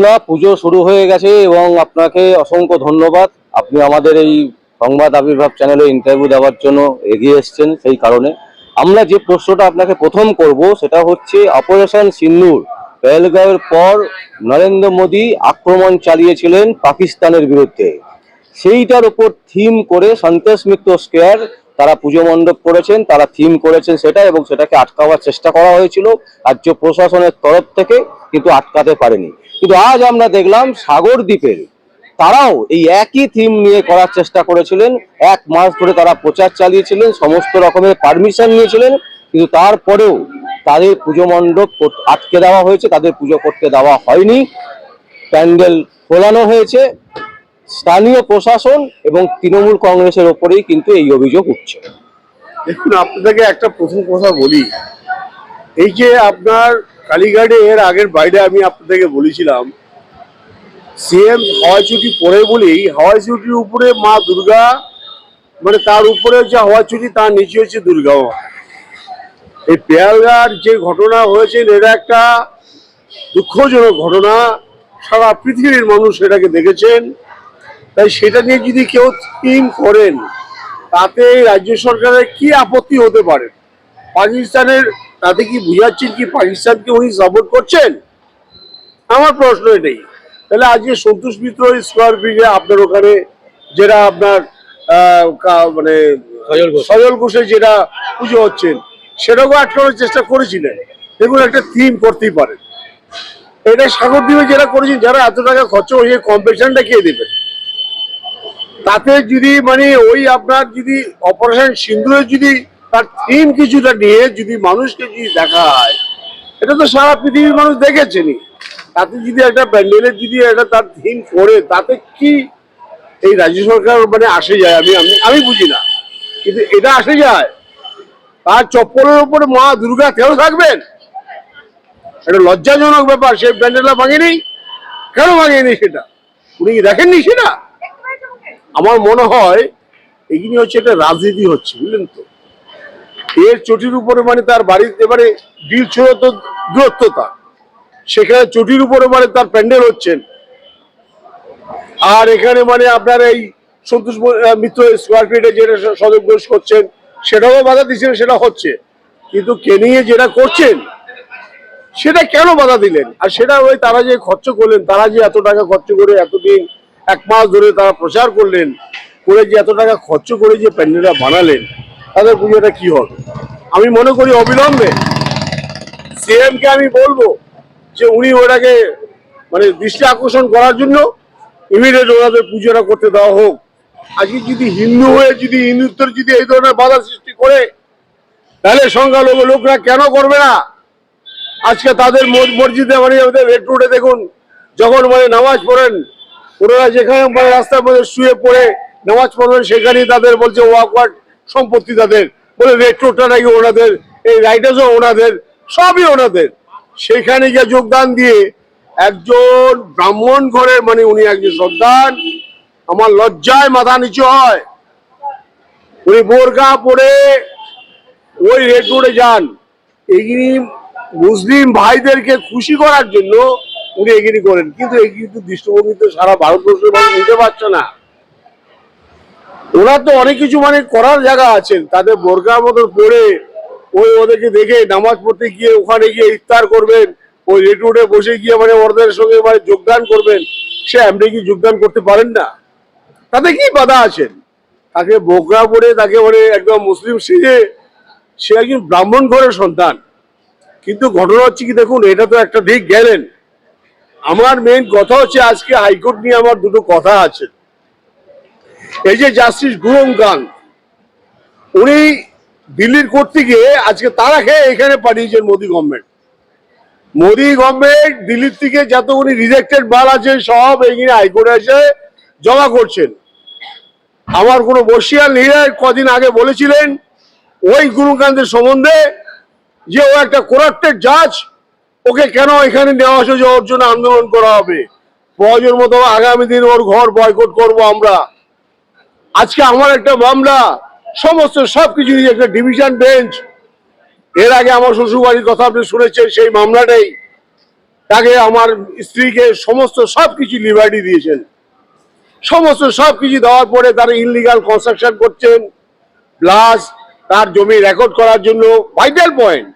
ঘটনা পুজো শুরু হয়ে গেছে এবং আপনাকে অসংখ্য ধন্যবাদ। আপনি আমাদের এই সংবাদ আবির্ভাব চ্যানেলে ইন্টারভিউ দেওয়ার জন্য এগিয়ে এসেছেন সেই কারণে। আমরা যে প্রশ্নটা আপনাকে প্রথম করব, সেটা হচ্ছে অপারেশন সিন্দুর পেহেলগাঁওয়ের পর নরেন্দ্র মোদী আক্রমণ চালিয়েছিলেন পাকিস্তানের বিরুদ্ধে। সেইটার উপর থিম করে সন্তোষ মিত্র স্কোয়ার তারা পুজো মণ্ডপ করেছেন, তারা থিম করেছেন সেটা এবং সেটাকে আটকাবার চেষ্টা করা হয়েছিল। রাজ্য প্রশাসনের তরফ থেকে কিন্তু আটকাতে পারেনি। কিন্তু আজ আমরা দেখলাম সাগর দ্বীপের তারাও এই একই থিম নিয়ে করার চেষ্টা করেছিলেন। এক মাস ধরে তারা প্রচার চালিয়েছিলেন, সমস্ত রকমের পারমিশন নিয়েছিলেন। কিন্তু তারপরেও তাদের পুজো মণ্ডপ আটকে দেওয়া হয়েছে, তাদের পুজো করতে দেওয়া হয়নি। প্যান্ডেল খোলানো হয়েছে। স্থানীয় প্রশাসন এবং তৃণমূল কংগ্রেসের ওপরেই কিন্তু এই অভিযোগ উঠছে। দেখুন, আপনাদেরকে একটা প্রথম কথা বলি। এই যে আপনার কালীঘাটে এর আগের বাইরে আমি আপনাদেরকে বলেছিলাম, সিএম হাওয়াই ছুটি পরে বলেই হাওয়াই ছুটির উপরে মা দুর্গা মানে তার উপরে যে হাওয়াই ছুটি, তার নিচে হচ্ছে দুর্গা। এই পেয়ালগার যে ঘটনা হয়েছে, এটা একটা দুঃখজনক ঘটনা। সারা পৃথিবীর মানুষ এটাকে দেখেছেন। তাই সেটা নিয়ে যদি কেউ থিম করেন তাতে রাজ্য সরকারের কি আপত্তি হতে পারে? পাকিস্তানের তাতে কি বুঝাচ্ছেন কি পাকিস্তানকে উনি সাপোর্ট করছেন? আমার প্রশ্ন এটাই। তাহলে আজকে সন্তোষ মিত্র স্কোয়ার ফিটে আপনার ওখানে যেটা আপনার মানে সজল ঘোষ। সজল ঘোষের যেটা পুজো হচ্ছেন সেটাকেও আটকানোর চেষ্টা করেছিলেন। দেখুন একটা থিম করতেই পারেন। এটা সাগর দ্বীপে যেটা করেছেন যারা এত টাকা খরচ হয়ে কম্পিটিশনটা কে দেবেন তাতে যদি মানে ওই আপনার যদি অপারেশন সিন্দুরের যদি তার থিম কিছুটা নিয়ে যদি মানুষকে যদি দেখা হয়, এটা তো সারা পৃথিবীর মানুষ দেখেছেনি তাতে যদি একটা প্যান্ডেলের যদি একটা তার থিম করে তাতে কি এই রাজ্য সরকার মানে আসে যায় আমি আমি আমি বুঝি না। কিন্তু এটা আসে যায়। তার চপ্পলের উপরে মা দুর্গা কেউ থাকবেন? এটা লজ্জাজনক ব্যাপার সেই প্যান্ডেলটা ভাঙেনি। কেন ভাঙেনি সেটা? উনি কি দেখেননি সেটা? আমার মনে হয় এগুলি হচ্ছে একটা রাজনীতি হচ্ছে, বুঝলেন তো? এর চটির উপরে মানে তার বাড়ির এবারে ডিল ছিল তো দূরত্ব তার। সেখানে চটির উপরে মানে তার প্যান্ডেল হচ্ছেন। আর এখানে মানে আপনার এই সন্তোষ মিত্র স্কোয়ার ফিটে যেটা স- সদর ঘোষ করছেন, সেটাও বাধা দিচ্ছেন সেটা হচ্ছে। কিন্তু কে নিয়ে যেটা করছেন, সেটা কেন বাধা দিলেন? আর সেটা ওই তারা যে খরচ করলেন, তারা যে এত টাকা খরচ করে এতদিন এক মাস ধরে তারা প্রচার করলেন, করে যে এত টাকা খরচ করে যে প্যান্ডেলটা বানালেন, তাদের পুজোটা কি হবে? আমি মনে করি অবিলম্বে সিএম কে আমি বলব যে উনি ওটাকে মানে দৃষ্টি আকর্ষণ করার জন্য ইমিডিয়েট ওনাদের পুজোটা করতে দেওয়া হোক। আজকে যদি হিন্দু হয়ে, যদি হিন্দুত্বের যদি এই ধরনের বাধা সৃষ্টি করে, তাহলে সংখ্যালঘু লোকরা কেন করবে না? আজকে তাদের মস- মসজিদে মানে ওদের রেড রোডে দেখুন যখন মানে নামাজ পড়েন ওনারা যেখানে মানে রাস্তার মধ্যে শুয়ে পড়ে নামাজ পড়বেন, সেখানেই তাদের বলছে ওয়াকওয়ার্ড সম্পত্তি তাদের। বলে রেড রোডটা নাকি ওনাদের, এই রাইটার্সও ওনাদের, সবই ওনাদের। সেখানে গিয়ে যোগদান দিয়ে একজন ব্রাহ্মণ ঘরের মানে উনি একজন সন্তান, আমার লজ্জায় মাথা নিচু হয়। উনি বোরকা পরে ওই রেড রোডে যান। এই মুসলিম ভাইদেরকে খুশি করার জন্য উনি এগিনি করেন, কিন্তু এই কিন্তু দৃষ্টিভঙ্গি তো সারা ভারতবর্ষের মানুষ নিতে পারছে না। ওরা তো অনেক কিছু মানে করার জায়গা আছেন, তাদের বোরকার মতো পড়ে ওই ওদেরকে দেখে নামাজ পড়তে গিয়ে ওখানে গিয়ে ইফতার করবেন, ওই রোডে বসে গিয়ে মানে ওদের সঙ্গে মানে যোগদান করবেন, সে এমনি কি যোগদান করতে পারেন না। তাতে কি বাধা আছেন তাকে বোকরা পরে তাকে মানে একদম মুসলিম সেজে সে একজন ব্রাহ্মণ ঘরের সন্তান। কিন্তু ঘটনা হচ্ছে কি দেখুন, এটা তো একটা দিক গেলেন আমার মেইন কথা হচ্ছে আজকে হাইকোর্ট নিয়ে আমার দুটো কথা আছে। এই যে জাস্টিস গুরঙ্গান উনি দিল্লির কোর্ট থেকে আজকে তারা খেয়ে এখানে পাঠিয়েছেন মোদি গভর্নমেন্ট মোদী গভর্নমেন্ট দিল্লির থেকে যত উনি রিজেক্টেড মাল আছে, সব এখানে হাইকোর্টে এসে জমা করছেন। আমার কোনো বসিয়াল লিডার কদিন আগে বলেছিলেন, ওই গুরুকান্তের সম্বন্ধে যে ও একটা করাপ্টেড জাজ ওকে কেন এখানে নেওয়া হয়েছে যে ওর জন্য আন্দোলন করা হবে? প্রয়োজন মতো আগামী দিন ওর ঘর বয়কট করব আমরা। আজকে আমার একটা মামলা, সমস্ত সবকিছু একটা ডিভিশন বেঞ্চ এর আগে আমার শ্বশুর বাড়ির কথা আপনি শুনেছেন, সেই মামলাটাই। তাকে আমার স্ত্রীকে সমস্ত সব কিছু লিবার্টি দিয়েছেন। সমস্ত সব কিছু দেওয়ার পরে তারা ইনলিগাল কনস্ট্রাকশন করছেন। প্লাস তার জমি রেকর্ড করার জন্য ভাইটাল পয়েন্ট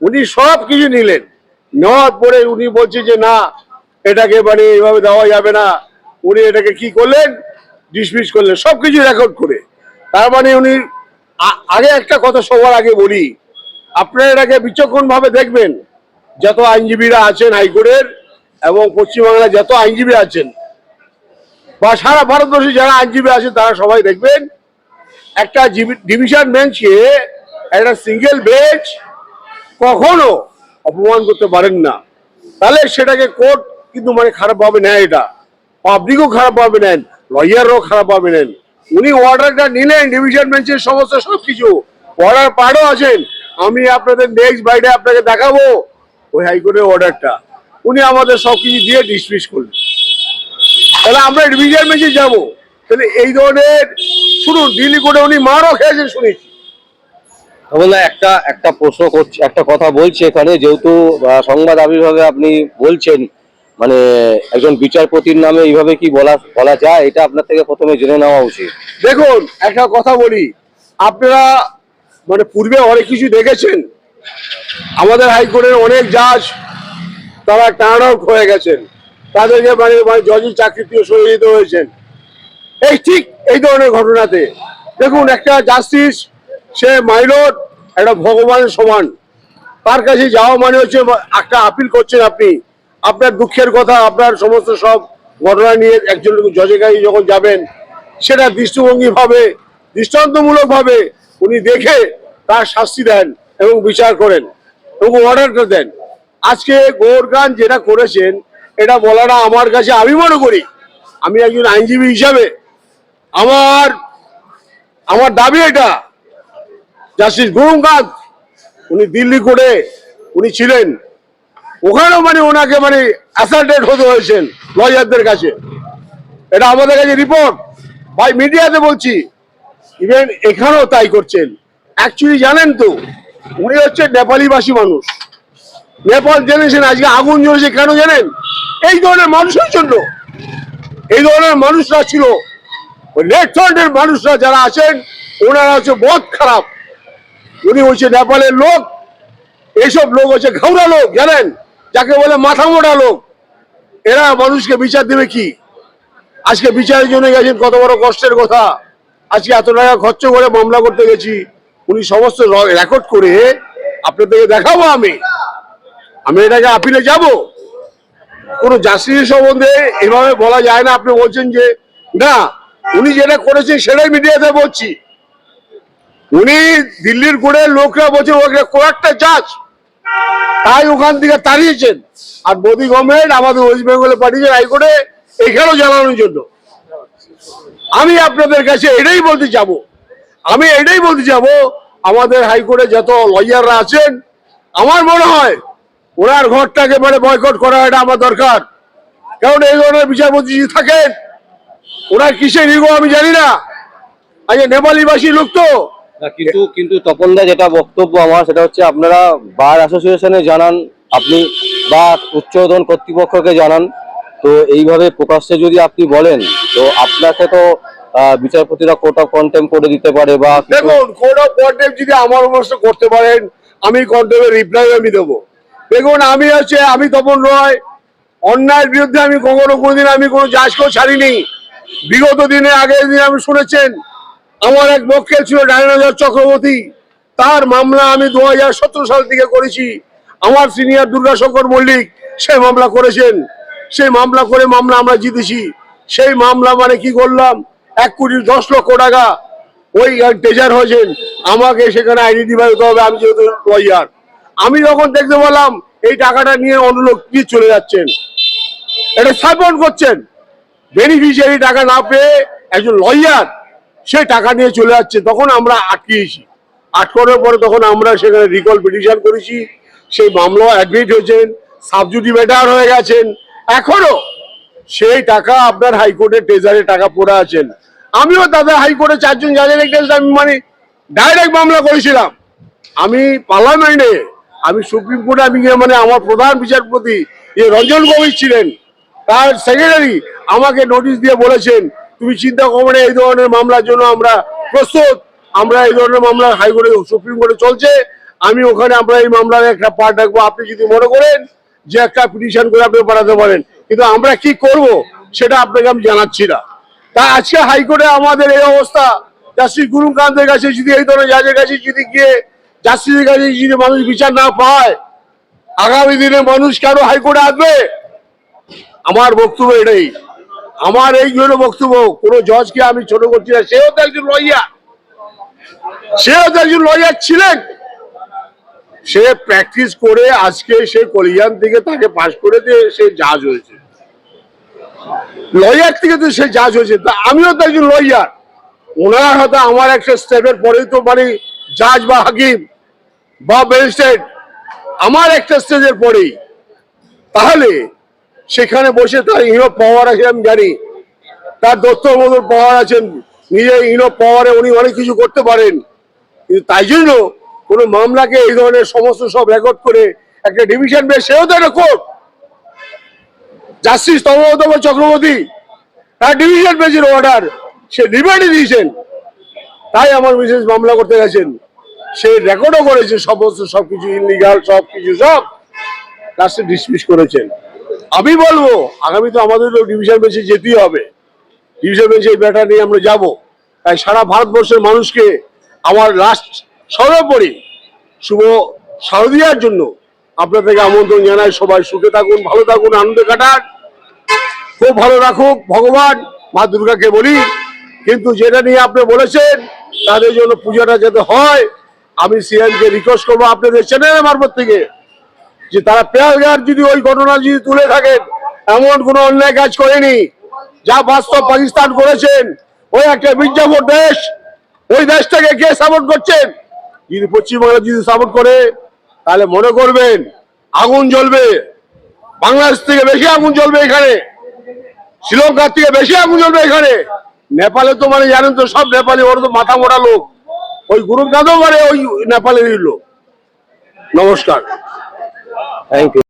উনি সব কিছু নিলেন। নেওয়ার পরে উনি বলছে যে, না, এটাকে মানে এইভাবে দেওয়া যাবে না। উনি এটাকে কি করলেন? ডিসমিস করলেন সব কিছু রেকর্ড করে। তার মানে উনি আগে একটা কথা সবার আগে বলি, আপনারা এটাকে বিচক্ষণ ভাবে দেখবেন, যত আইনজীবীরা আছেন হাইকোর্টের এবং পশ্চিমবাংলায় যত আইনজীবী আছেন, বা সারা ভারতবর্ষে যারা আইনজীবী আছেন তারা সবাই দেখবেন, একটা ডিভিশন বেঞ্চকে একটা সিঙ্গেল বেঞ্চ কখনো অপমান করতে পারেন না। তাহলে সেটাকে কোর্ট কিন্তু মানে খারাপভাবে নেয় এটা। পাবলিকও খারাপভাবে নেন লয়াররাও খারাপভাবে নেন। উনি অর্ডারটা নিলেন, ডিভিশন বেঞ্চের সমস্ত সব কিছু অর্ডার পাড়ও আছেন। আমি আপনাদের নেক্সট বাইরে আপনাকে দেখাবো ওই হাইকোর্টের অর্ডারটা। উনি আমাদের সব কিছু দিয়ে ডিসমিস করলেন। তাহলে আমরা ডিভিশন বেঞ্চে যাব। তাহলে এই ধরনের, শুনুন, দিল্লি কোর্টে উনি মারও খেয়েছেন, শুনেছি। তাহলে একটা একটা প্রশ্ন করছি, একটা কথা বলছি এখানে, যেহেতু সংবাদ আবির্ভাবে আপনি বলছেন মানে একজন বিচারপতির নামে এইভাবে কি বলা বলা যায়, এটা আপনার থেকে প্রথমে জেনে নেওয়া উচিত। দেখুন, একটা কথা বলি, আপনারা মানে পূর্বে অনেক কিছু দেখেছেন, আমাদের হাইকোর্টের অনেক জাজ, তারা টার্ন আউট হয়ে গেছেন, তাদেরকে মানে মানে জজের চাকরি থেকে সরিয়ে হয়েছেন। এই ঠিক এই ধরনের ঘটনাতে, দেখুন, একটা জাস্টিস সে মাইলট একটা ভগবানের সমান। তার কাছে যাওয়া মানে হচ্ছে একটা আপিল করছেন আপনি। আপনার দুঃখের কথা, আপনার সমস্ত সব ঘটনা নিয়ে একজন জজের কাছে যখন যাবেন, সেটা দৃষ্টিভঙ্গি ভাবে দৃষ্টান্তমূলক ভাবে উনি দেখে তার শাস্তি দেন এবং বিচার করেন এবং অর্ডারটা দেন। আজকে গৌরগান যেটা করেছেন, এটা বলাটা আমার কাছে, আমি মনে করি, আমি একজন আইনজীবী হিসাবে, আমার আমার দাবি এটা জাস্টিস গৌরকান্ত উনি দিল্লি কোর্টে উনি ছিলেন। ওখানেও মানে ওনাকে মানে অ্যাসাল্টেড হতে হয়েছেন লয়ারদের কাছে। এটা আমাদের কাছে রিপোর্ট ভাই, মিডিয়াতে বলছি ইভেন এখানেও তাই করছেন। অ্যাকচুয়ালি জানেন তো, উনি হচ্ছে নেপালি ভাষী মানুষ। নেপাল জেনেছেন, আজকে আগুন জ্বলেছে, কেন জানেন? এই ধরনের মানুষের জন্য। এই ধরনের মানুষরা ছিল। ওই রেড ফ্রন্টের মানুষরা যারা আছেন, ওনারা হচ্ছে বহুত খারাপ। উনি হচ্ছে নেপালের লোক, এইসব লোক হচ্ছে ঘাউরা লোক, জানেন? যাকে বলে মাথা মোটা লোক। এরা মানুষকে বিচার দেবে কি? আজকে বিচারের জন্য গেছেন, কত বড় কষ্টের কথা। আজকে এত টাকা খরচ করে মামলা করতে গেছি। উনি সমস্ত রেকর্ড করে আপনাদেরকে দেখাবো আমি। আমি এটাকে আপিলে যাব। কোনো জাস্টিস সম্বন্ধে এভাবে বলা যায় না। আপনি বলছেন যে, না, উনি যেটা করেছেন সেটাই মিডিয়াতে বলছি। উনি দিল্লির কোর্টের লোকরা বলছে, ওকে কয়েকটা জাজ তাই ওখান থেকে তাড়িয়েছেন। আর মোদী গভর্নমেন্ট আমাদের ওয়েস্ট বেঙ্গলে পাঠিয়েছেন হাইকোর্টে, এখানেও জানানোর জন্য। আমি আপনাদের কাছে এটাই বলতে যাব। আমি এটাই বলতে যাব, আমাদের হাইকোর্টে যত লয়াররা আছেন, আমার মনে হয় ওনার ঘরটাকে মানে বয়কট করা এটা আমার দরকার। কারণ এই ধরনের বিচারপতি থাকেন, ওনার কিসের ইগো আমি জানি না। আচ্ছা নেপালি ভাষী লোক তো কিন্তু কিন্তু তপনদা যেটা বক্তব্য আমার, সেটা হচ্ছে আপনারা বার অ্যাসোসিয়েশনে জানান, আপনি বা উচ্চতন কর্তৃপক্ষকে জানান। তো এইভাবে প্রকাশ্যে যদি আপনি বলেন, তো আপনাকে তো বিচারপতিরা কোর্ট অফ কন্টেম করে দিতে পারে বা দেখুন কোড অফ কন্টেম্প যদি আমার অনুষ্ঠান করতে পারেন, আমি কন্টেম্পের রিপ্লাই আমি দেবো। দেখুন, আমি হচ্ছে, আমি তপন রয়, অন্যায়ের বিরুদ্ধে আমি কখনো কোনোদিন আমি কোনো জাজকেও ছাড়িনি। বিগত দিনে, আগের দিন আমি শুনেছেন আমার এক মক্কেল ছিল ডায়নাজার চক্রবর্তী। তার মামলা আমি দু হাজার সতেরো সাল থেকে করেছি। আমার সিনিয়র দুর্গাশঙ্কর মল্লিক সেই মামলা করেছেন। সেই মামলা করে মামলা আমরা জিতেছি। সেই মামলা মানে কি করলাম? এক কোটি দশ লক্ষ টাকা ওই টেজার হয়েছেন। আমাকে সেখানে আইডেন্টিফাই হতে হবে, আমি যেহেতু লয়ার। আমি যখন দেখতে পেলাম, এই টাকাটা নিয়ে অন্য লোক কি চলে যাচ্ছেন? এটা স্থাপন করছেন। বেনিফিশিয়ারি টাকা না পেয়ে একজন লয়ার সে টাকা নিয়ে চলে যাচ্ছে তখন আমরা আটকিয়েছি। আটকানোর পরে তখন আমরা সেখানে রিকল পিটিশন করেছি। সেই মামলা অ্যাডমিট হয়েছেন সাবজুডি ম্যাটার হয়ে গেছেন। এখনও সেই টাকা আপনার হাইকোর্টের ট্রেজারে টাকা পড়ে আছেন। আমিও তাদের হাইকোর্টে চারজন জাজের এগেন্স্ট আমি মানে ডাইরেক্ট মামলা করেছিলাম। আমি পার্লামেন্টে আমি সুপ্রিম কোর্টে আমি গিয়ে মানে আমার প্রধান বিচারপতি রঞ্জন গগৈ ছিলেন। তার সেক্রেটারি আমাকে নোটিশ দিয়ে বলেছেন তুমি চিন্তা করো না, এই ধরনের মামলার জন্য আমরা প্রস্তুত। আমরা এই ধরনের মামলা হাইকোর্টে, সুপ্রিম কোর্টে চলছে। আমি ওখানে আমরা এই মামলার একটা পার্ট রাখব। আপনি যদি মনে করেন যে একটা পিটিশন করে আপনি পাঠাতে পারেন। কিন্তু আমরা কি করব সেটা আপনাকে আমি জানাচ্ছি না। তা আজকে হাইকোর্টে আমাদের এই অবস্থা। জাস্টিস গুরুকান্তের কাছে যদি এই ধরনের জাজের কাছে যদি গিয়ে, জাস্টিসের কাছে যদি মানুষ বিচার না পায়, আগামী দিনে মানুষ কেন হাইকোর্টে আসবে? আমার বক্তব্য এটাই। আমার এই জন্য বক্তব্য, কোনো জজকে আমি ছোট করছি না। সেও তো একজন লয়ার। সেও তো একজন লয়ার ছিলেন। সে প্র্যাকটিস করে আজকে সে কলিয়ান থেকে তাকে পাশ করে দিয়ে সে জাজ হয়েছে। লয়ার থেকে তো সে জাজ হয়েছে। তা আমিও তো একজন লয়ার। ওনার হয়তো আমার একটা স্টেপের পরেই তো মানে জাজ বা হাকিম বা ম্যাজিস্ট্রেট আমার একটা স্টেজের পরেই। তাহলে সেখানে বসে তার ইনো পাওয়ার আছে আমি জানি। তার দত্তর মতন পাওয়ার আছেন নিজে ইনো পাওয়ারে উনি অনেক কিছু করতে পারেন। কিন্তু তাই জন্য কোনো মামলাকে এই ধরনের সমস্ত সব রেকর্ড করে একটা ডিভিশন বেশ সেও তো একটা জাস্টিস তমতম চক্রবর্তী, তার ডিভিশন বেঞ্চের অর্ডার সে রিমান্ডে দিয়েছেন। তাই আমার মিসেস মামলা করতে গেছেন। সে রেকর্ডও করেছে, সমস্ত সবকিছু ইনলিগাল সবকিছু সব। লাস্টে ডিসমিস করেছেন। আমি বলব আগামী তো আমাদের ডিভিশন বেঞ্চে যেতেই হবে। ডিভিশন বেঞ্চে এই ব্যাটা নিয়ে আমরা যাব। তাই সারা ভারতবর্ষের মানুষকে আমার লাস্ট সর্বোপরি শুভ শারদীয়ার জন্য আপনার থেকে আমন্ত্রণ জানাই। সবাই সুখে থাকুন, ভালো থাকুন, আনন্দে কাটান। খুব ভালো রাখুক, ভগবান। মা দুর্গাকে বলি, কিন্তু যেটা নিয়ে আপনি বলেছেন, তাদের জন্য পূজাটা যাতে হয়, আমি সিএনকে রিকোয়েস্ট করব আপনাদের চ্যানেলের মারফত থেকে। যে তারা পেয়ালগার যদি ওই ঘটনা যদি তুলে থাকেন, এমন কোনো অন্যায় কাজ করেনি। যা বাস্তব পাকিস্তান করেছেন, ওই একটা বিজ্ঞাপন দেশ, ওই দেশটাকে কে সাপোর্ট করছেন? যদি পশ্চিমবাংলা যদি সাপোর্ট করে, তাহলে মনে করবেন আগুন জ্বলবে। বাংলাদেশ থেকে বেশি আগুন জ্বলবে এখানে। শ্রীলঙ্কার থেকে বেশি আগুন জ্বলবে এখানে। নেপালে তো মানে জানেন তো, সব নেপালি, ওরা তো মাথা মোটা লোক। ওই গ্রুপ কাঁদও মানে ওই নেপালেরই লোক। নমস্কার। Thank you.